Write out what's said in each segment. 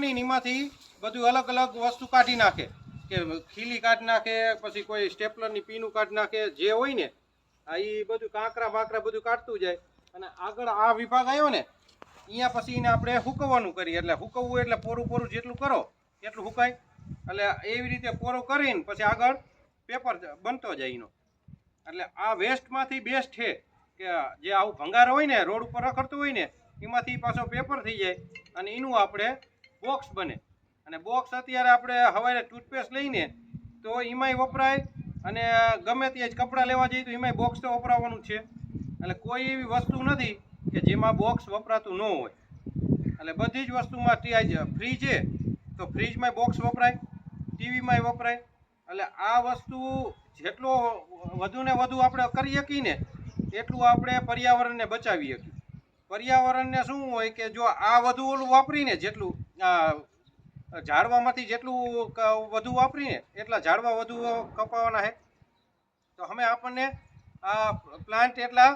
વેસ્ટમાંથી બધું અલગ અલગ વસ્તુ કાઢી નાખે? કે ખીલી કાઢી નાખે, પછી કોઈ સ્ટેપલરની પીનું કાઢી નાખે, જે હોય ને, આ એ બધું કાંકરા બાંકરા બધું કાઢતું જાય. અને આગળ આ વિભાગ આવ્યો ને અહીંયા પછી એને આપણે હુકવવાનું કરીએ. એટલે હુકવવું એટલે પોરું પોરું જેટલું કરો, એટલું હુકાય. એટલે એવી રીતે પોરું કરીને પછી આગળ પેપર બનતો જાય એનો. એટલે આ વેસ્ટમાંથી બેસ્ટ છે કે જે આવું ભંગાર હોય ને, રોડ ઉપર રખડતું હોય ને, એમાંથી પાછો પેપર થઈ જાય. અને એનું આપણે બોક્સ બને. અને બોક્સ અત્યારે આપણે હવાને ટૂથપેસ્ટ લઈને તો એમાંય વપરાય અને ગમે તે જ કપડાં લેવા જઈએ તો એમાંય બોક્સ તો વપરાવાનું છે. એટલે કોઈ એવી વસ્તુ નથી કે જેમાં બોક્સ વપરાતું ન હોય. એટલે બધી જ વસ્તુમાં ફ્રીજ છે, તો ફ્રીજમાં બોક્સ વપરાય, ટીવીમાંય વપરાય. એટલે આ વસ્તુ જેટલો વધુ ને વધુ આપણે કરી શકીએ ને, એટલું આપણે પર્યાવરણને બચાવી શકીએ. પર્યાવરણને શું હોય કે જો આ વધુ ઓલું વાપરીને જેટલું ઝાડવામાંથી જેટલું વધુ વાપરીને એટલા ઝાડવા વધુ કપાવાના છે તો અમે આપણને આ પ્લાન્ટ એટલા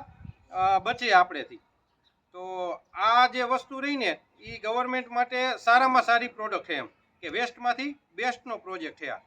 બચે આપણેથી તો આ જે વસ્તુ રહીને એ ગવર્મેન્ટ માટે સારામાં સારી પ્રોડક્ટ છે એમ કે વેસ્ટમાંથી બેસ્ટનો પ્રોજેક્ટ છે આ.